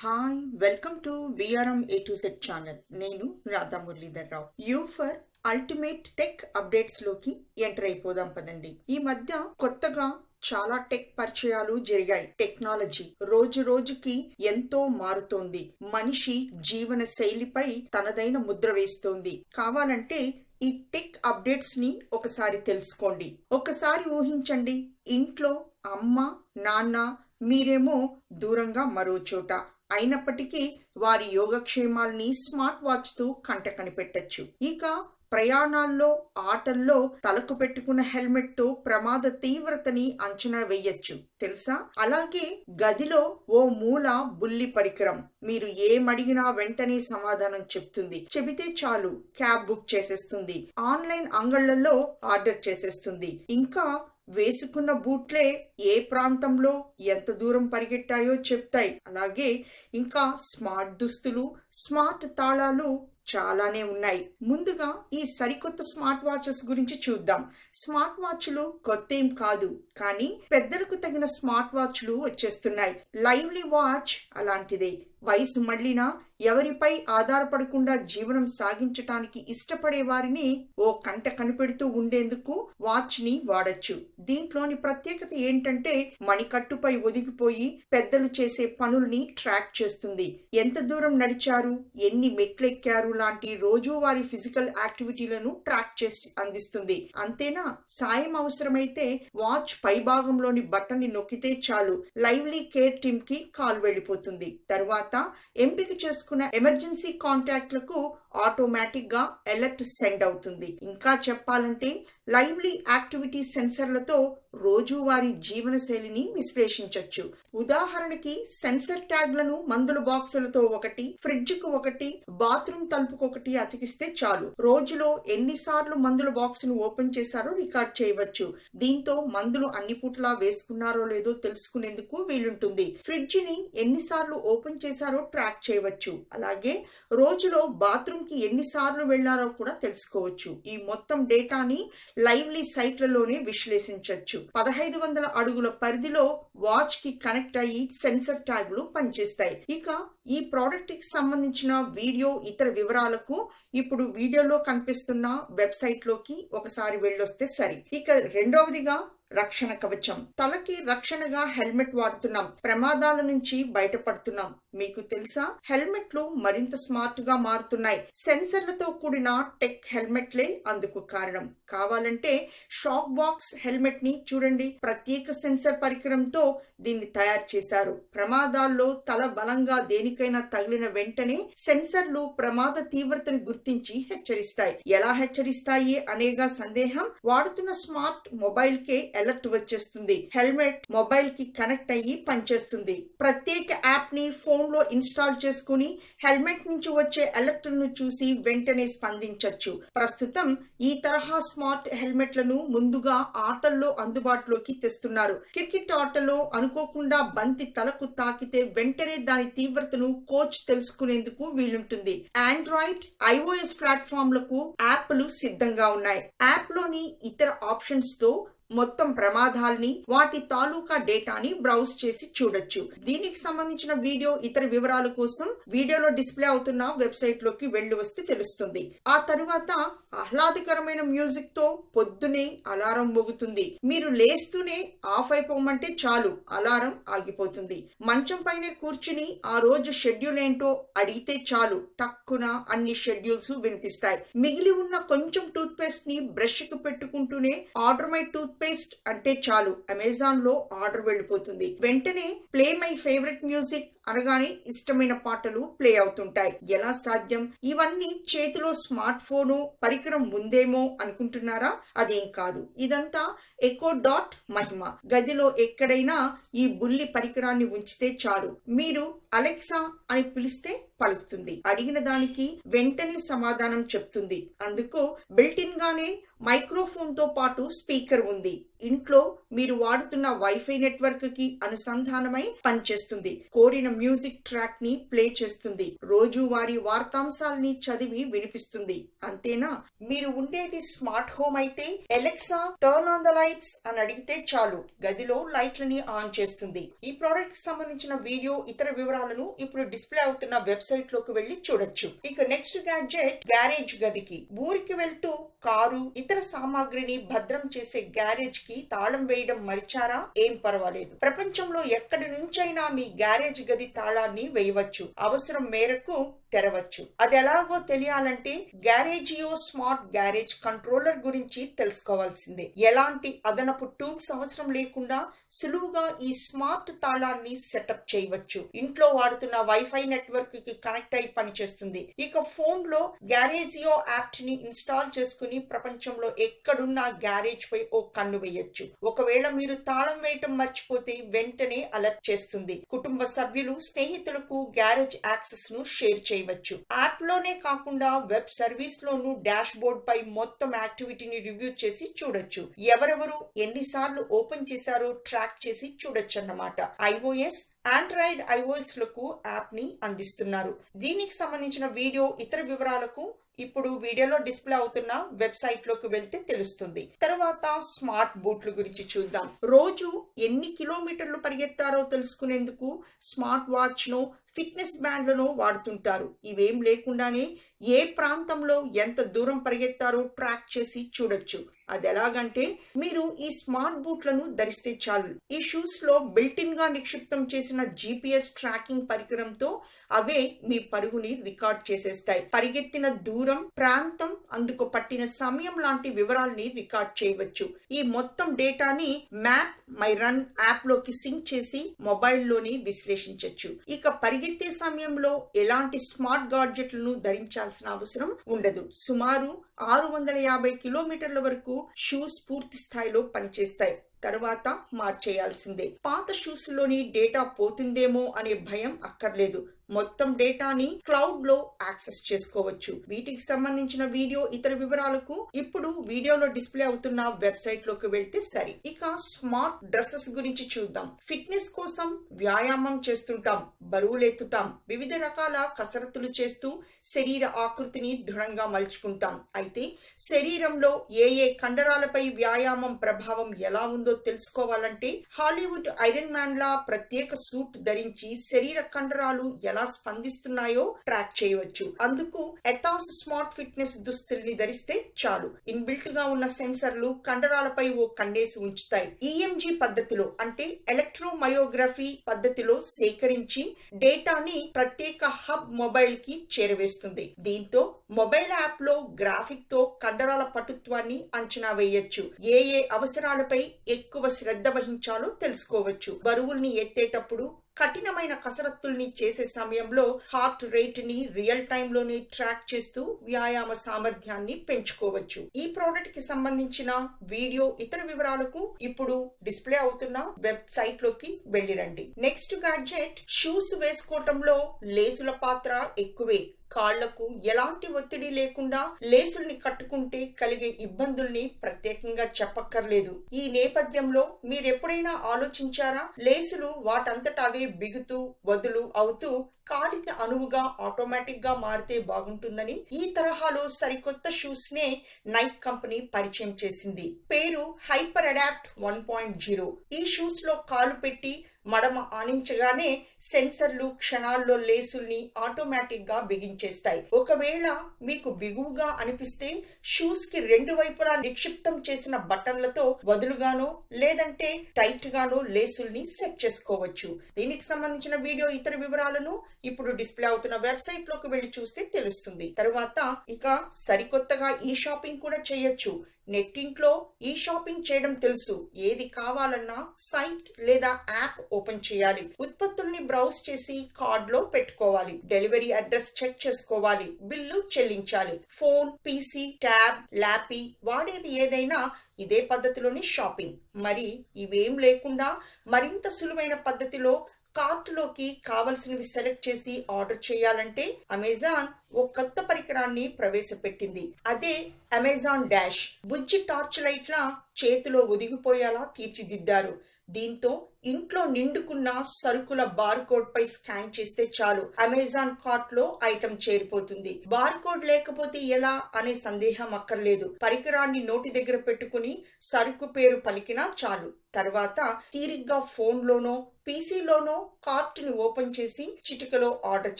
Hi welcome to VRM A to Z channel నేను Radha Muralidhar Rao. You for ultimate tech అప్డేట్స్లోకి enter అయిపోదాం పదండి. ఈ మధ్య కొత్తగా చాలా టెక్ పరిచయాలు జరిగాయి. టెక్నాలజీ రోజు రోజుకి ఎంతో మారుతోంది. మనిషి జీవన శైలిపై తనదైన ముద్ర వేస్తోంది. కావాలంటే ఈ టెక్ అప్డేట్స్ని ఒకసారి తెలుసుకోండి. ఒకసారి ఊహించండి. ఇంట్లో అమ్మ నాన్న మీరేమో దూరంగా మరో చోట. అయినప్పటికీ వారి యోగక్షేమాల్ని స్మార్ట్ వాచ్తో కంట కనిపెట్టచ్చు ఇక ప్రయాణాల్లో ఆటల్లో తలకు పెట్టుకున్న హెల్మెట్తో ప్రమాద తీవ్రతని అంచనా వేయచ్చు. తెలుసా? అలాగే గదిలో ఓ మూల బుల్లి పరికరం. మీరు ఏమడిగినా వెంటనే సమాధానం చెప్తుంది. చెబితే చాలు క్యాబ్ బుక్ చేసేస్తుంది. ఆన్లైన్ అంగళ్ళలో ఆర్డర్ చేసేస్తుంది. ఇంకా వేసుకున్న బూట్లే ఏ ప్రాంతంలో ఎంత దూరం పరిగెట్టాయో చెప్తాయి. అలాగే ఇంకా స్మార్ట్ దుస్తులు స్మార్ట్ తాళాలు చాలానే ఉన్నాయి. ముందుగా ఈ సరికొత్త స్మార్ట్ వాచెస్ గురించి చూద్దాం. స్మార్ట్ వాచ్లు కొత్త ఏం కాదు కానీ పెద్దలకు తగిన స్మార్ట్ వాచ్లు వచ్చేస్తున్నాయి. లైవ్లీ వాచ్ అలాంటిదే. వయసు మళ్ళినా ఎవరిపై ఆధారపడకుండా జీవనం సాగించటానికి ఇష్టపడే వారిని ఓ కంట కనిపెడుతూ ఉండేందుకు వాచ్ని వాడచ్చు. దీంట్లోని ప్రత్యేకత ఏంటంటే మణికట్టుపై ఒదిగిపోయి పెద్దలు చేసే పనుల్ని ట్రాక్ చేస్తుంది. ఎంత దూరం నడిచారు ఎన్ని మెట్లెక్కారు లాంటి రోజువారీ ఫిజికల్ యాక్టివిటీలను ట్రాక్ చేసి అందిస్తుంది. అంతేనా? సాయం అవసరమైతే వాచ్ పైభాగంలోని బటన్ నొక్కితే చాలు. లైవ్లీ కేర్ టీమ్కి కాల్ వెళ్ళిపోతుంది. తరువాత ఎంపిక చేసుకున్న ఎమర్జెన్సీ కాంటాక్ట్లకు ఆటోమేటిక్గా అలర్ట్ సెండ్ అవుతుంది. ఇంకా చెప్పాలంటే లైవ్లీ యాక్టివిటీ సెన్సర్లతో రోజువారీ జీవనశైలిని విశ్లేషించవచ్చు ఉదాహరణకి సెన్సర్ ట్యాగ్లను మందుల బాక్సులతో ఒకటి ఫ్రిడ్జ్కు ఒకటి బాత్రూమ్ తలుపుకు ఒకటి అతికిస్తే చాలు. రోజులో ఎన్నిసార్లు మందుల బాక్సును ఓపెన్ చేశారో రికార్డ్ చేయవచ్చు. దీంతో మందులు అన్ని పూట్లా వేసుకున్నారో లేదో తెలుసుకునేందుకు వీలుంటుంది. ఫ్రిడ్జ్ని ఎన్నిసార్లు ఓపెన్ చేశారో ట్రాక్ చేయవచ్చు. అలాగే రోజులో బాత్రూమ్ కి ఎన్నిసార్లు వెళ్ళారో కూడా తెలుసుకోవచ్చు. ఈ మొత్తం డేటాని లైవ్లీ సైట్లలోనే విశ్లేషించవచ్చు పదహైదు వందల అడుగుల పరిధిలో వాచ్కి కనెక్ట్ అయ్యి సెన్సర్ ట్యాగ్లు పనిచేస్తాయి. ఇక ఈ ప్రోడక్ట్కి సంబంధించిన వీడియో ఇతర వివరాలకు ఇప్పుడు వీడియోలో కనిపిస్తున్న వెబ్సైట్లోకి ఒకసారి వెళ్ళొస్తే సరి. ఇక రెండవదిగా రక్షణ కవచం. తలకి రక్షణగా హెల్మెట్ వాడుతున్నాం. ప్రమాదాల నుంచి బయటపడుతున్నాం. మీకు తెలుసా? హెల్మెట్లు మరింత స్మార్ట్గా మారుతున్నాయి. సెన్సర్లతో కూడిన టెక్ హెల్మెట్లే అందుకు కారణం. కావాలంటే షాక్ బాక్స్ హెల్మెట్ని చూడండి. ప్రత్యేక సెన్సర్ పరికరంతో దీన్ని తయారు చేశారు. ప్రమాదాల్లో తల బలంగా దేనికైనా తగిలిన వెంటనే సెన్సర్లు ప్రమాద తీవ్రతను గుర్తించి హెచ్చరిస్తాయి. ఎలా హెచ్చరిస్తాయి అనేగా సందేహం వాడుతున్న స్మార్ట్ మొబైల్ కే అలర్ట్ వచ్చేస్తుంది. హెల్మెట్ మొబైల్కి కనెక్ట్ అయ్యి పనిచేస్తుంది. ప్రత్యేక యాప్ని ఫోన్లో ఇన్స్టాల్ చేసుకుని హెల్మెట్ నుంచి వచ్చే అలర్ట్ను చూసి వెంటనే స్పందించవచ్చు ప్రస్తుతం ఈ తరహా స్మార్ట్ హెల్మెట్లను ముందుగా ఆటల్లో అందుబాటులోకి తెస్తున్నారు. క్రికెట్ ఆటలో అనుకోకుండా బంతి తలకు తాకితే వెంటనే దాని తీవ్రతను కోచ్ తెలుసుకునేందుకు వీలుంటుంది. ఆండ్రాయిడ్ ఐఓఎస్ ప్లాట్ఫామ్లకు యాప్లు సిద్ధంగా ఉన్నాయి. యాప్లోని ఇతర ఆప్షన్స్తో మొత్తం ప్రమాదాల్ని వాటి తాలూకా డేటాని బ్రౌజ్ చేసి చూడొచ్చు. దీనికి సంబంధించిన వీడియో ఇతర వివరాల కోసం వీడియోలో డిస్ప్లే అవుతున్న వెబ్సైట్లోకి వెళ్ళి వస్తే తెలుస్తుంది. ఆ తరువాత ఆహ్లాదకరమైన మ్యూజిక్తో పొద్దునే అలారం మోగుతుంది. మీరు లేస్తూనే ఆఫ్ అయిపోమంటే చాలు అలారం ఆగిపోతుంది. మంచం పైనే కూర్చుని ఆ రోజు షెడ్యూల్ ఏంటో అడిగితే చాలు టక్కున అన్ని షెడ్యూల్స్ వినిపిస్తాయి. మిగిలి ఉన్న కొంచెం టూత్ పేస్ట్ని బ్రష్కు పెట్టుకుంటూనే ఆర్డర్ మై టూత్ పేస్ట్ అంటే చాలు. అమెజాన్లో ఆర్డర్ వెళ్ళిపోతుంది. వెంటనే ప్లే మై ఫేవరెట్ మ్యూజిక్ అనగానే ఇష్టమైన పాటలు ప్లే అవుతుంటాయి. ఎలా సాధ్యం? ఇవన్నీ చేతిలో స్మార్ట్ ఫోను పరికరం ఉందేమో అనుకుంటున్నారా? అదేం కాదు. ఇదంతా ఎకో డాట్ మహిమ. గదిలో ఎక్కడైనా ఈ బుల్లి పరికరాన్ని ఉంచితే చాలు. మీరు అలెక్సా అని పిలిస్తే పలుకుతుంది. అడిగిన దానికి వెంటనే సమాధానం చెప్తుంది. అందుకు బిల్టిన్ గానే మైక్రోఫోన్తో పాటు స్పీకర్ ఉంది. ఇంట్లో మీరు వాడుతున్న వైఫై నెట్వర్క్కి అనుసంధానమై పనిచేస్తుంది. కోరిన మ్యూజిక్ ట్రాక్ని ప్లే చేస్తుంది. రోజువారీ వార్తాంశాలని చదివి వినిపిస్తుంది. అంతేనా? మీరు ఉండేది స్మార్ట్ హోమ్ అయితే Alexa turn on the lights అని అడిగితే చాలు. గదిలో లైట్లని ఆన్ చేస్తుంది. ఈ ప్రోడక్ట్కి సంబంధించిన వీడియో ఇతర వివరాలను ఇప్పుడు డిస్ప్లే అవుతున్న వెబ్సైట్లోకి వెళ్ళి చూడొచ్చు. ఇక నెక్స్ట్ గ్యాడ్జెట్ గ్యారేజ్ గదికి. ఊరికి వెళ్తూ కారు ఇతర సామాగ్రిని భద్రం చేసే గ్యారేజ్ కి తాళం వేయడం మరిచారా? ఏం పర్వాలేదు. ప్రపంచంలో ఎక్కడి నుంచైనా మీ గ్యారేజ్ గది తాళాన్ని వేయవచ్చు. అవసరం మేరకు తెరవచ్చు. అది ఎలాగో తెలియాలంటే గ్యారేజియో స్మార్ట్ గ్యారేజ్ కంట్రోలర్ గురించి తెలుసుకోవాల్సిందే. ఎలాంటి అదనపు టూల్స్ అవసరం లేకుండా సులువుగా ఈ స్మార్ట్ తాళాన్ని సెటప్ చేయవచ్చు. ఇంట్లో వాడుతున్న వైఫై నెట్వర్క్కి కనెక్ట్ అయి పనిచేస్తుంది. ఇక ఫోన్లో గ్యారేజియో యాప్ని ఇన్స్టాల్ చేసుకుని ప్రపంచంలో ఎక్కడున్నా గ్యారేజ్ పై ఓ కన్ను చేయొచ్చు. ఒకవేళ మీరు తాళం వేయటం మర్చిపోతే వెంటనే అలర్ట్ చేస్తుంది. కుటుంబ సభ్యులు స్నేహితులకు గ్యారేజ్ యాక్సెస్ను షేర్ చేయవచ్చు. యాప్లోనే కాకుండా వెబ్ సర్వీస్ లోను డాష్ బోర్డ్ పై మొత్తం యాక్టివిటీని రివ్యూ చేసి చూడొచ్చు. ఎవరెవరు ఎన్నిసార్లు ఓపెన్ చేశారో ట్రాక్ చేసి చూడొచ్చు అన్నమాట ఐఓఎస్ ఆండ్రాయిడ్ ఐఓఎస్లకు యాప్ని అందిస్తున్నారు. దీనికి సంబంధించిన వీడియో ఇతర వివరాలకు ఇప్పుడు వీడియోలో డిస్ప్లే అవుతున్న వెబ్సైట్లోకి వెళ్తే తెలుస్తుంది. తర్వాత స్మార్ట్ బూట్ల గురించి చూద్దాం. రోజు ఎన్ని కిలోమీటర్లు పరిగెత్తారో తెలుసుకునేందుకు స్మార్ట్ వాచ్ను ఫిట్నెస్ బ్యాండ్లను వాడుతుంటారు. ఇవేం లేకుండానే ఏ ప్రాంతంలో ఎంత దూరం పరిగెత్తారో ట్రాక్ చేసి చూడొచ్చు. అది ఎలాగంటే మీరు ఈ స్మార్ట్ బూట్లను ధరిస్తే చాలు. ఈ షూస్లో బిల్టిన్గా నిక్షిప్తం చేసిన జిపిఎస్ ట్రాకింగ్ పరికరంతో అవే మీ పరుగుని రికార్డ్ చేసేస్తాయి. పరిగెత్తిన దూరం ప్రాంతం అందుకు పట్టిన సమయం లాంటి వివరాల్ని రికార్డ్ చేయవచ్చు. ఈ మొత్తం డేటాని మ్యాప్ మై రన్ యాప్లోకి సింక్ చేసి మొబైల్లోని విశ్లేషించవచ్చు ఇక పరిగెత్తే సమయంలో ఎలాంటి స్మార్ట్ గాడ్జెట్లను ధరించాలి? ధరించాల్సిన అవసరం ఉండదు. సుమారు ఆరు వందల యాభై కిలోమీటర్ల వరకు షూస్ పూర్తి స్థాయిలో పనిచేస్తాయి. తర్వాత మార్చేయాల్సిందే. పాత షూస్లోని డేటా పోతుందేమో అనే భయం అక్కర్లేదు. మొత్తం డేటాని క్లౌడ్లో యాక్సెస్ చేసుకోవచ్చు. వీటికి సంబంధించిన వీడియో ఇతర వివరాలకు ఇప్పుడు వీడియోలో డిస్ప్లే అవుతున్న వెబ్సైట్లోకి వెళ్తే సరి. ఇక స్మార్ట్ డ్రెస్సెస్ గురించి చూద్దాం. ఫిట్నెస్ కోసం వ్యాయామం చేస్తుంటాం బరువులెత్తుతాం వివిధ రకాల కసరత్తులు చేస్తూ శరీర ఆకృతిని దృఢంగా మలుచుకుంటాం. అయితే శరీరంలో ఏ ఏ కండరాలపై వ్యాయామం ప్రభావం ఎలా ఉందో తెలుసుకోవాలంటే హాలీవుడ్ ఐరన్ మ్యాన్ లా ప్రత్యేక సూట్ ధరించి శరీర కండరాలు ఎలా స్పందిస్తున్నాయో ట్రాక్ చేయవచ్చు. అందుకు ఎథాస్ స్మార్ట్ ఫిట్నెస్ దుస్తుల్ని ధరిస్తే చాలు. ఇన్బిల్ట్గా ఉన్న సెన్సర్లు కండరాలపై ఓ కండేసి ఉంచుతాయి. ఈఎంజీ పద్ధతిలో అంటే ఎలక్ట్రోమయోగ్రఫీ పద్ధతిలో సేకరించి డేటాని ప్రత్యేక హబ్ మొబైల్కి చేరవేస్తుంది. దీంతో మొబైల్ యాప్లో గ్రాఫిక్తో కండరాల పటుత్వాన్ని అంచనా వేయొచ్చు. ఏ ఏ అవసరాలపై ఎక్కువ శ్రద్ధ వహించాలో తెలుసుకోవచ్చు. బరువుల్ని ఎత్తేటప్పుడు కఠినమైన కసరత్తుల్ని చేసే సమయంలో హార్ట్ రేట్ని రియల్ టైమ్లోనే ట్రాక్ చేస్తూ వ్యాయామ సామర్థ్యాన్ని పెంచుకోవచ్చు. ఈ ప్రోడక్ట్కి సంబంధించిన వీడియో ఇతర వివరాలకు ఇప్పుడు డిస్ప్లే అవుతున్న వెబ్సైట్లోకి వెళ్ళిరండి. నెక్స్ట్ గాడ్జెట్ షూస్ వేసుకోవటంలో లేసుల పాత్ర ఎక్కువే. కాళ్ళకు ఎలాంటి ఒత్తిడి లేకుండా లేసుల్ని కట్టుకుంటే కలిగే ఇబ్బందుల్ని ప్రత్యేకంగా చెప్పక్కర్లేదు. ఈ నేపథ్యంలో మీరెప్పుడైనా ఆలోచించారా? లేసులు వాటంతట అవే బిగుతూ వదులు అవుతూ కాలికి అనువుగా ఆటోమేటిక్గా మారితే బాగుంటుందని ఈ తరహాలో సరికొత్త షూస్ నే నైక్ కంపెనీ పరిచయం చేసింది. పేరు hyper adapt one point zero. ఈ షూస్లో కాలు పెట్టి మడమ ఆనించగానే సెన్సర్లు క్షణాల్లో లేసుల్ని ఆటోమేటిక్గా బిగించేస్తాయి. ఒకవేళ మీకు బిగువుగా అనిపిస్తే షూస్కి రెండు వైపులా నిక్షిప్తం చేసిన బటన్లతో వదులుగానో లేదంటే టైట్ గానో లేసుల్ని సెట్ చేసుకోవచ్చు. దీనికి సంబంధించిన వీడియో ఇతర వివరాలను ఇప్పుడు డిస్ప్లే అవుతున్న వెబ్సైట్లోకి వెళ్ళి చూస్తే తెలుస్తుంది. తరువాత ఇక సరికొత్తగా ఈ షాపింగ్ కూడా చేయొచ్చు. నెట్టింట్లో ఈ షాపింగ్ చేయడం తెలుసు. ఏది కావాలన్నా సైట్ లేదా యాప్ ఓపెన్ చేయాలి. ఉత్పత్తుల్ని బ్రౌజ్ చేసి కార్డ్లో పెట్టుకోవాలి. డెలివరీ అడ్రస్ చెక్ చేసుకోవాలి. బిల్లు చెల్లించాలి. ఫోన్ పీసీ ట్యాబ్ ల్యాపీ వాడేది ఏదైనా ఇదే పద్ధతిలోని షాపింగ్. మరి ఇవేం లేకుండా మరింత సులువైన పద్ధతిలో కార్టులోకి కావలసినవి సెలెక్ట్ చేసి ఆర్డర్ చేయాలంటే అమెజాన్ ఓ కొత్త పరికరాన్ని ప్రవేశపెట్టింది. అదే అమెజాన్ డాష్. బుజ్జి టార్చ్ లైట్ల చేతిలో ఒదిగిపోయేలా తీర్చిదిద్దారు. దీంతో ఇంట్లో నిండుకున్న సరుకుల బార్ కోడ్ పై స్కాన్ చేస్తే చాలు. అమెజాన్ కార్ట్లో ఐటమ్ చేరిపోతుంది. బార్ కోడ్ లేకపోతే ఎలా అనే సందేహం అక్కర్లేదు. పరికరాన్ని నోటి దగ్గర పెట్టుకుని సరుకు పేరు పలికినా చాలు. తర్వాత తీరిగ్గా ఫోన్ లోనో పీసీలోనో కార్ట్ని ఓపెన్ చేసి చిటికలో ఆర్డర్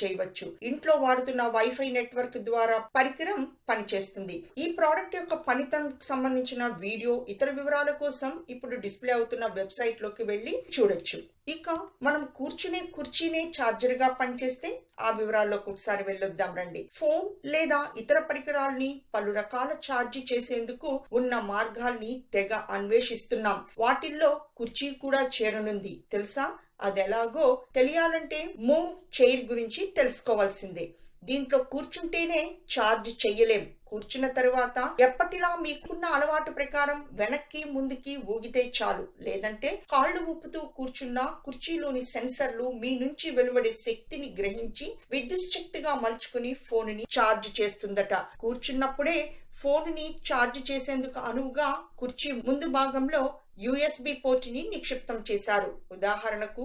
చేయవచ్చు. ఇంట్లో వాడుతున్న వైఫై నెట్వర్క్ ద్వారా పరికరం పనిచేస్తుంది. ఈ ప్రోడక్ట్ యొక్క పనితనం సంబంధించిన వీడియో ఇతర వివరాల కోసం ఇప్పుడు డిస్ప్లే అవుతున్న వెబ్సైట్లోకి వెళ్ళి చూడొచ్చు. ఇక మనం కూర్చునే కుర్చీనే ఛార్జర్గా పనిచేస్తే ఆ వివరాల్లోకి ఒకసారి వెళ్ళొద్దాం రండి. ఫోన్ లేదా ఇతర పరికరాల్ని పలు రకాల ఛార్జీ చేసేందుకు ఉన్న మార్గాల్ని తెగ అన్వేషిస్తున్నాం. వాటిల్లో కుర్చీ కూడా చేరనుంది. తెలుసా? అదెలాగో తెలియాలంటే మూవ్ చైర్ గురించి తెలుసుకోవాల్సిందే. దీంట్లో కూర్చుంటేనే ఛార్జ్ చెయ్యలేం కూర్చున్న తర్వాత ఎప్పటిలా మీకున్న అలవాటు ప్రకారం వెనక్కి ముందుకి ఊగితే చాలు. లేదంటే కాళ్ళు ఊపుతూ కూర్చున్న కుర్చీలోని సెన్సర్లు మీ నుంచి వెలువడే శక్తిని గ్రహించి విద్యుత్ శక్తిగా మలుచుకుని ఫోన్ని ఛార్జ్ చేస్తుందట. కూర్చున్నప్పుడే ఫోన్ని ఛార్జ్ చేసేందుకు అనువుగా కుర్చీ ముందు భాగంలో యుఎస్బి పోర్టుని నిక్షిప్తం చేశారు. ఉదాహరణకు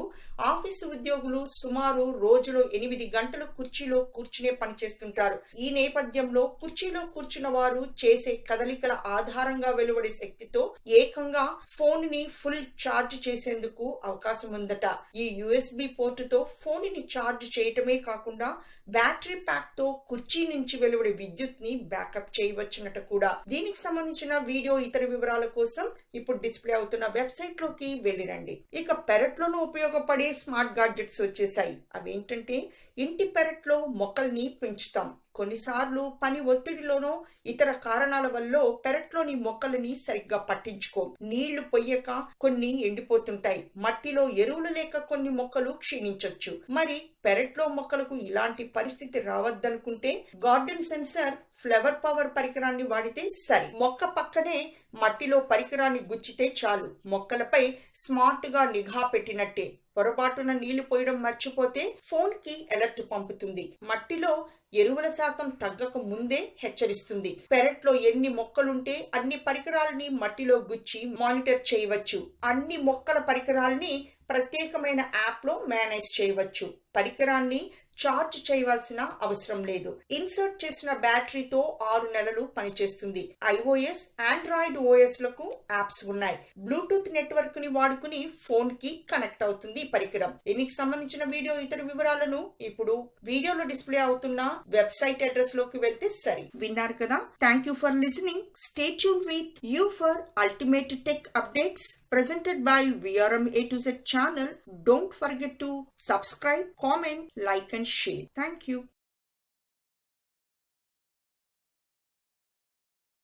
ఆఫీసు ఉద్యోగులు సుమారు రోజులో ఎనిమిది గంటలు కుర్చీలో కూర్చునే పనిచేస్తుంటారు ఈ నేపథ్యంలో కుర్చీలో కూర్చున్న వారు చేసే కదలికల ఆధారంగా వెలువడే శక్తితో ఏకంగా ఫోన్ని ఫుల్ ఛార్జ్ చేసేందుకు అవకాశం ఉందట. ఈ యుఎస్బి పోర్టుతో ఫోన్ని ఛార్జ్ చేయటమే కాకుండా బ్యాటరీ ప్యాక్తో కుర్చీ నుంచి వెలువడే విద్యుత్ని బ్యాకప్ చేయవచ్చునట కూడా. దీనికి సంబంధించిన వీడియో ఇతర వివరాల కోసం ఇప్పుడు డిస్ప్లే అవుతున్న వెబ్సైట్లోకి వెళ్ళిరండి. ఇక పెరట్లోనూ ఉపయోగపడే స్మార్ట్ గాడ్జెట్స్ వచ్చేసాయి. అవేంటంటే ఇంటి పెరట్లో మొక్కల్ని పెంచుతాం. కొన్నిసార్లు పని ఒత్తిడిలోనో ఇతర కారణాల వల్ల పెరట్లోని మొక్కలని సరిగ్గా పట్టించుకో. నీళ్ళు పొయ్యక కొన్ని ఎండిపోతుంటాయి. మట్టిలో ఎరువులు లేక కొన్ని మొక్కలు క్షీణించొచ్చు. మరి పెరట్లో మొక్కలకు ఇలాంటి పరిస్థితి రావద్దనుకుంటే గార్డెన్ సెన్సర్ ఫ్లవర్ పవర్ పరికరాన్ని వాడితే సరి. మొక్క పక్కనే మట్టిలో పరికరాన్ని గుచ్చితే చాలు. మొక్కలపై స్మార్ట్గా నిఘా పెట్టినట్టే. పొరపాటున నీళ్ళు పోయడం మర్చిపోతే ఫోన్కి ఎలర్ట్ పంపుతుంది. మట్టిలో ఎరువుల శాతం తగ్గక ముందే హెచ్చరిస్తుంది. పెరట్లో ఎన్ని మొక్కలుంటే అన్ని పరికరాలని మట్టిలో గుచ్చి మానిటర్ చేయవచ్చు. అన్ని మొక్కల పరికరాల్ని ప్రత్యేకమైన యాప్లో మేనేజ్ చేయవచ్చు. పరికరాన్ని ఛార్జ్ చేయవలసిన అవసరం లేదు. ఇన్సర్ట్ చేసిన బ్యాటరీతో ఆరు నెలలు పనిచేస్తుంది. ఐఓఎస్ ఆండ్రాయిడ్ ఓఎస్లకు యాప్స్ ఉన్నాయి. బ్లూటూత్ నెట్వర్క్ని వాడుకుని ఫోన్కి కనెక్ట్ అవుతుంది పరికరం. దీనికి సంబంధించిన వీడియో ఇతర వివరాలను ఇప్పుడు వీడియోలో డిస్ప్లే అవుతున్న వెబ్సైట్ అడ్రస్లోకి వెళ్తే సరి. విన్నారు కదా? Thank you for listening stay tune with you for ultimate tech updates presented by VRM A to Z channel. Don't forget to subscribe, comment, like and share. Thank you.